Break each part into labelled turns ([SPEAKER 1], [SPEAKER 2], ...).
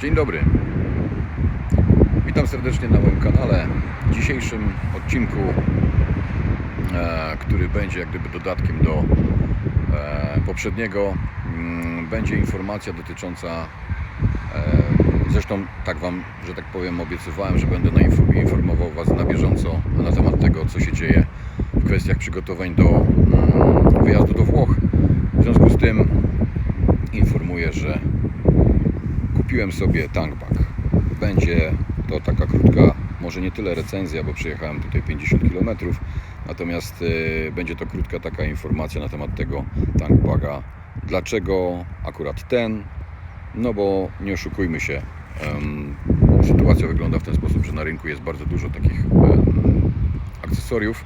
[SPEAKER 1] Dzień dobry. Witam serdecznie na moim kanale. W dzisiejszym odcinku, e, który będzie jak gdyby dodatkiem do e, poprzedniego, mm, będzie informacja dotycząca. E, zresztą tak Wam, że tak powiem, obiecywałem, że będę informował Was na bieżąco na temat tego, co się dzieje w kwestiach przygotowań do mm, wyjazdu do Włoch. W związku z tym informuję, że kupiłem sobie tankbag. Będzie to taka krótka, może nie tyle recenzja, bo przejechałem tutaj 50 km, natomiast y, będzie to krótka taka informacja na temat tego tankbaga. Dlaczego akurat ten? No bo nie oszukujmy się, sytuacja wygląda w ten sposób, że na rynku jest bardzo dużo takich akcesoriów.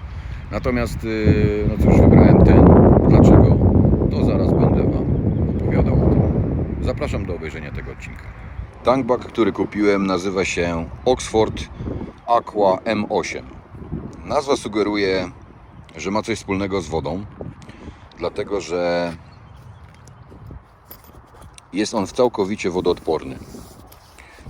[SPEAKER 1] Natomiast, y, no cóż, wybrałem ten. Dlaczego? To zaraz będę Wam opowiadał o tym. Zapraszam do obejrzenia tego odcinka. Tankbag, który kupiłem, nazywa się Oxford Aqua M8. Nazwa sugeruje, że ma coś wspólnego z wodą, dlatego że jest on całkowicie wodoodporny.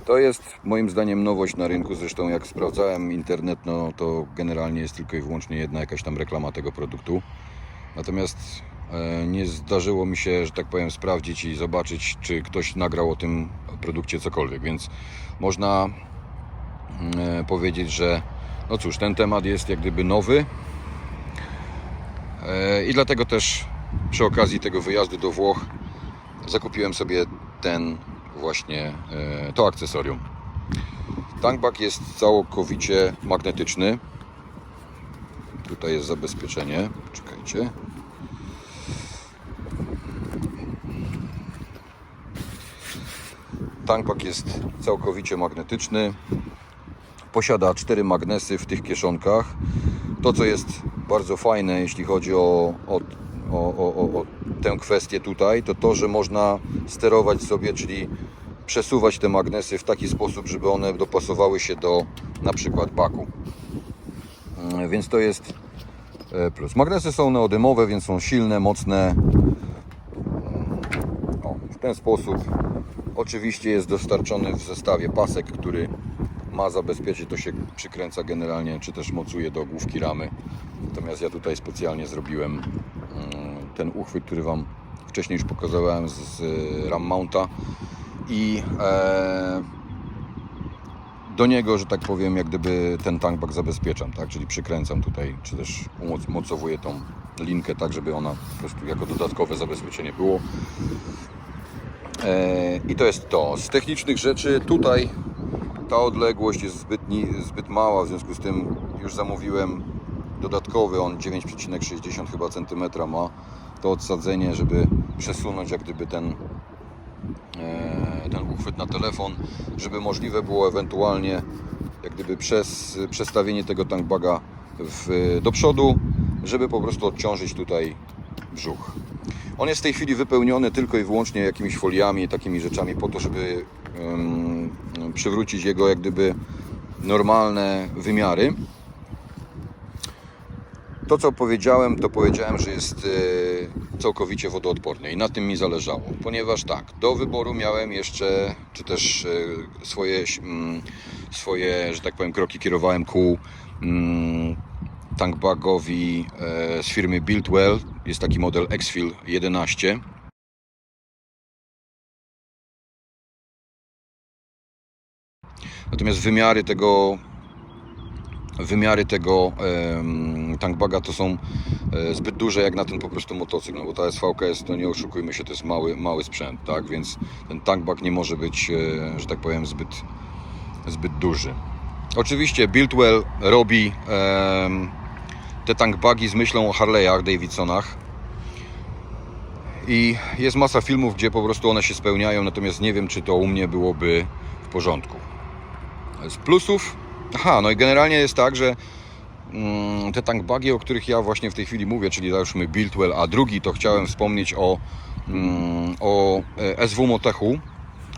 [SPEAKER 1] To jest moim zdaniem nowość na rynku. Zresztą jak sprawdzałem internet, no to generalnie jest tylko i wyłącznie jedna jakaś tam reklama tego produktu. Natomiast nie zdarzyło mi się, że tak powiem, sprawdzić i zobaczyć, czy ktoś nagrał o tym produkcie cokolwiek, więc można e, powiedzieć, że no cóż, ten temat jest jak gdyby nowy E, i dlatego też przy okazji tego wyjazdu do Włoch zakupiłem sobie ten właśnie e, to akcesorium. Tankbag jest całkowicie magnetyczny. Tutaj jest zabezpieczenie. Czekajcie. Tankbag jest całkowicie magnetyczny. Posiada cztery magnesy w tych kieszonkach. To, co jest bardzo fajne, jeśli chodzi o, o, o, o, o, tę kwestię tutaj, to to, że można sterować sobie, czyli przesuwać te magnesy w taki sposób, żeby one dopasowały się do na przykład baku. Mm, Więc to jest e, plus. Magnesy są neodymowe, więc są silne, mocne. O, w ten sposób oczywiście jest dostarczony w zestawie pasek, który ma zabezpieczyć, to się przykręca generalnie, czy też mocuje do główki ramy. Natomiast ja tutaj specjalnie zrobiłem mm, ten uchwyt, który Wam wcześniej już pokazałem z, ram mounta i e, do niego, że tak powiem, jak gdyby ten tankbag zabezpieczam, tak? czyli przykręcam tutaj, czy też umocowuję tą linkę tak, żeby ona po prostu jako dodatkowe zabezpieczenie było. E, I to jest to. Z technicznych rzeczy tutaj ta odległość jest zbyt, zbyt mała, w związku z tym już zamówiłem dodatkowy, on 9,60 chyba centymetra ma to odsadzenie, żeby przesunąć jak gdyby ten, e, ten uchwyt na telefon, żeby możliwe było ewentualnie jak gdyby przez przestawienie tego tankbaga do przodu, żeby po prostu odciążyć tutaj brzuch. On jest w tej chwili wypełniony tylko i wyłącznie jakimiś foliami, takimi rzeczami po to, żeby em, przywrócić jego jak gdyby normalne wymiary. To co powiedziałem, to powiedziałem, że jest e, całkowicie wodoodporny i na tym mi zależało, ponieważ tak, do wyboru miałem jeszcze, czy też e, swoje, mm, swoje, że tak powiem, kroki kierowałem ku mm, tankbagowi e, z firmy Buildwell. Jest taki model Xfil 11. Natomiast wymiary tego wymiary tego tankbaga to są e, zbyt duże jak na ten po prostu motocykl, no bo ta SVKS to nie oszukujmy się, to jest mały, mały sprzęt, tak, więc ten tankbag nie może być, e, że tak powiem, zbyt, zbyt duży. Oczywiście Buildwell robi te tankbagi z myślą o Harley'ach, Davidsonach i jest masa filmów, gdzie po prostu one się spełniają, natomiast nie wiem, czy to u mnie byłoby w porządku. Z plusów, aha, no i generalnie jest tak, że mm, te tankbagi, o których ja właśnie w tej chwili mówię, czyli załóżmy Buildwell, a drugi to chciałem wspomnieć o, mm, o e, SW Motechu,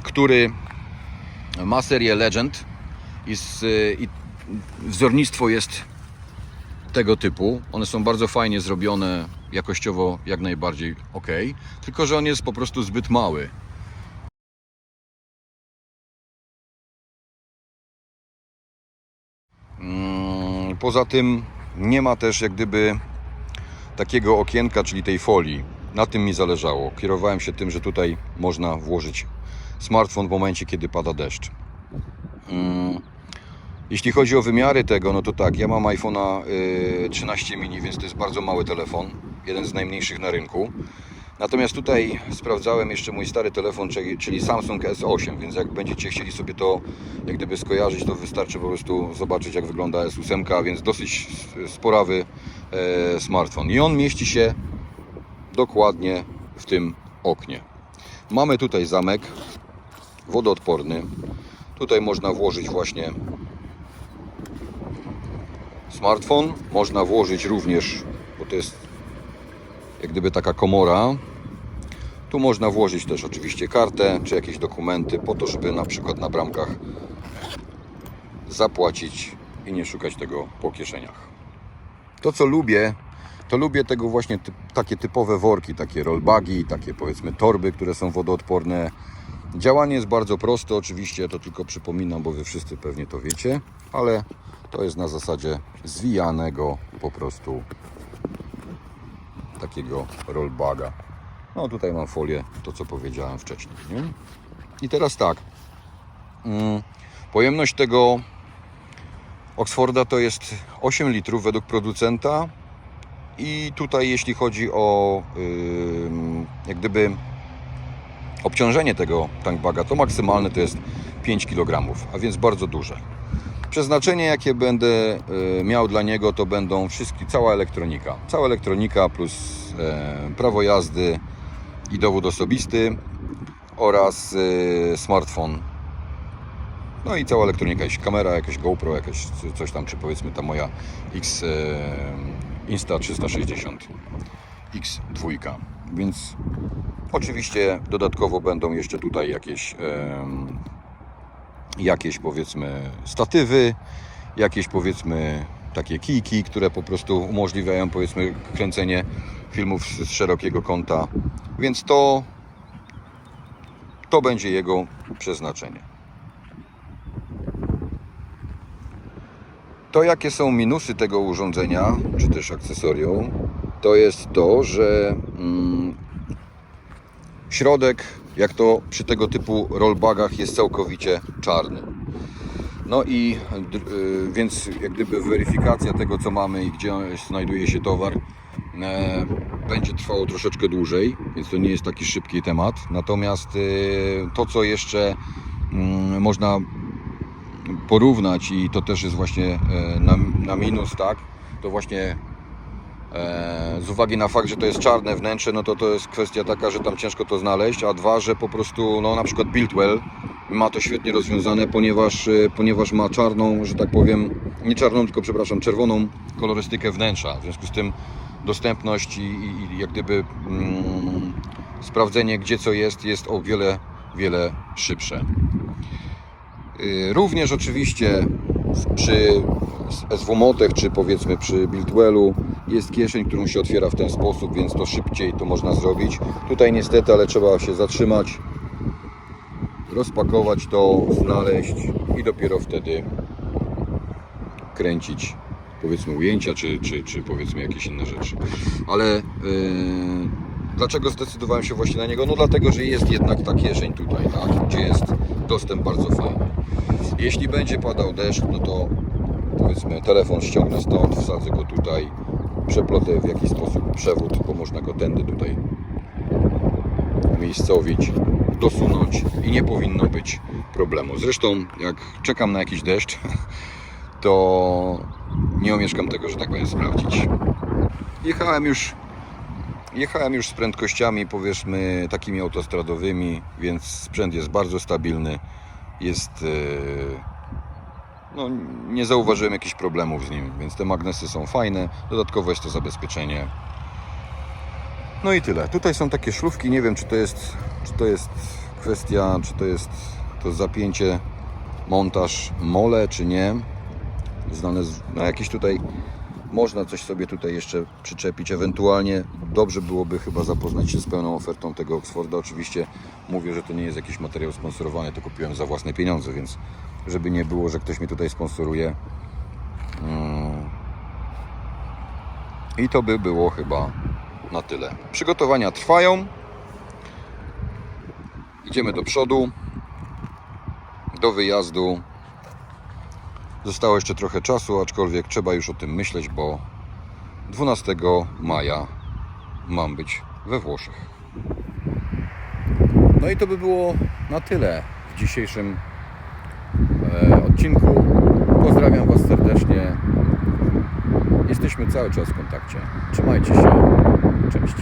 [SPEAKER 1] który ma serię Legend i, z, i wzornictwo jest tego typu. One są bardzo fajnie zrobione, jakościowo jak najbardziej ok, tylko że on jest po prostu zbyt mały. Mm, poza tym nie ma też jak gdyby takiego okienka, czyli tej folii. Na tym mi zależało. Kierowałem się tym, że tutaj można włożyć smartfon w momencie, kiedy pada deszcz. Mm, jeśli chodzi o wymiary tego, no to tak, ja mam iPhone'a y, 13 mini, więc to jest bardzo mały telefon, jeden z najmniejszych na rynku. Natomiast tutaj sprawdzałem jeszcze mój stary telefon, czyli, Samsung S8, więc jak będziecie chcieli sobie to jak gdyby skojarzyć, to wystarczy po prostu zobaczyć jak wygląda S8, a więc dosyć sporawy e, smartfon. I on mieści się dokładnie w tym oknie. Mamy tutaj zamek wodoodporny. Tutaj można włożyć właśnie smartfon. Można włożyć również, bo to jest jak gdyby taka komora. Tu można włożyć też oczywiście kartę czy jakieś dokumenty po to, żeby na przykład na bramkach zapłacić i nie szukać tego po kieszeniach. To co lubię, to lubię tego właśnie takie typowe worki, takie rollbagi, takie powiedzmy torby, które są wodoodporne. Działanie jest bardzo proste, oczywiście to tylko przypominam, bo Wy wszyscy pewnie to wiecie, ale to jest na zasadzie zwijanego po prostu takiego rollbaga. No tutaj mam folię, to co powiedziałem wcześniej. Nie? I teraz tak, mm, pojemność tego Oxforda to jest 8 litrów według producenta i tutaj jeśli chodzi o ym, jak gdyby obciążenie tego tankbaga, to maksymalne to jest 5 kg, a więc bardzo duże. Przeznaczenie jakie będę y, miał dla niego to będą wszystkie, cała elektronika. Cała elektronika plus e, prawo jazdy i dowód osobisty oraz y, smartfon. No i cała elektronika, jakaś kamera, jakaś GoPro, jakaś c- coś tam, czy powiedzmy ta moja X e, Insta 360 X2. Więc oczywiście dodatkowo będą jeszcze tutaj jakieś jakieś powiedzmy statywy, jakieś powiedzmy takie kijki, które po prostu umożliwiają powiedzmy kręcenie filmów z szerokiego kąta. Więc to to będzie jego przeznaczenie. To jakie są minusy tego urządzenia, czy też akcesorium, to jest to, że mm, środek, jak to przy tego typu rollbagach, jest całkowicie czarny. No i y, więc jak gdyby weryfikacja tego, co mamy i gdzie znajduje się towar, e, będzie trwało troszeczkę dłużej, więc to nie jest taki szybki temat. Natomiast y, to, co jeszcze mm, można porównać i to też jest właśnie e, na, na minus, tak, to właśnie z uwagi na fakt, że to jest czarne wnętrze, no to to jest kwestia taka, że tam ciężko to znaleźć, a dwa, że po prostu, no na przykład Buildwell ma to świetnie rozwiązane, ponieważ, e, ponieważ ma czarną, że tak powiem, nie czarną, tylko przepraszam, czerwoną kolorystykę wnętrza, w związku z tym dostępność i, i, i jak gdyby mm, sprawdzenie, gdzie co jest, jest o wiele, wiele szybsze. Y, Również oczywiście przy SW czy powiedzmy przy Buildwellu jest kieszeń, którą się otwiera w ten sposób, więc to szybciej to można zrobić. Tutaj niestety, ale trzeba się zatrzymać, rozpakować to, znaleźć i dopiero wtedy kręcić powiedzmy ujęcia, czy, czy, czy powiedzmy jakieś inne rzeczy. Ale yy, dlaczego zdecydowałem się właśnie na niego? No dlatego, że jest jednak ta kieszeń tutaj, tak? gdzie jest dostęp bardzo fajny. Jeśli będzie padał deszcz, no to powiedzmy telefon ściągnę stąd, wsadzę go tutaj, przeplotę w jakiś sposób przewód, bo można go tędy tutaj umiejscowić, dosunąć i nie powinno być problemu. Zresztą jak czekam na jakiś deszcz, to nie omieszkam tego, że tak powiem, sprawdzić. Jechałem już Jechałem już z prędkościami powiedzmy takimi autostradowymi, więc sprzęt jest bardzo stabilny. Jest. e, No, nie zauważyłem jakichś problemów z nim, więc te magnesy są fajne. Dodatkowo jest to zabezpieczenie. No i tyle. Tutaj są takie szlufki. Nie wiem, czy to jest, czy to jest kwestia, czy to jest to zapięcie, montaż mole, czy nie. Znane z, no jakieś tutaj można coś sobie tutaj jeszcze przyczepić. Ewentualnie dobrze byłoby chyba zapoznać się z pełną ofertą tego Oxforda. Oczywiście mówię, że to nie jest jakiś materiał sponsorowany, to kupiłem za własne pieniądze, więc żeby nie było, że ktoś mnie tutaj sponsoruje, mm, I to by było chyba na tyle. Przygotowania trwają. Idziemy do przodu. Do wyjazdu. Zostało jeszcze trochę czasu, aczkolwiek trzeba już o tym myśleć, bo 12 maja mam być we Włoszech. No i to by było na tyle w dzisiejszym odcinku. Pozdrawiam Was serdecznie. Jesteśmy cały czas w kontakcie. Trzymajcie się. Cześć.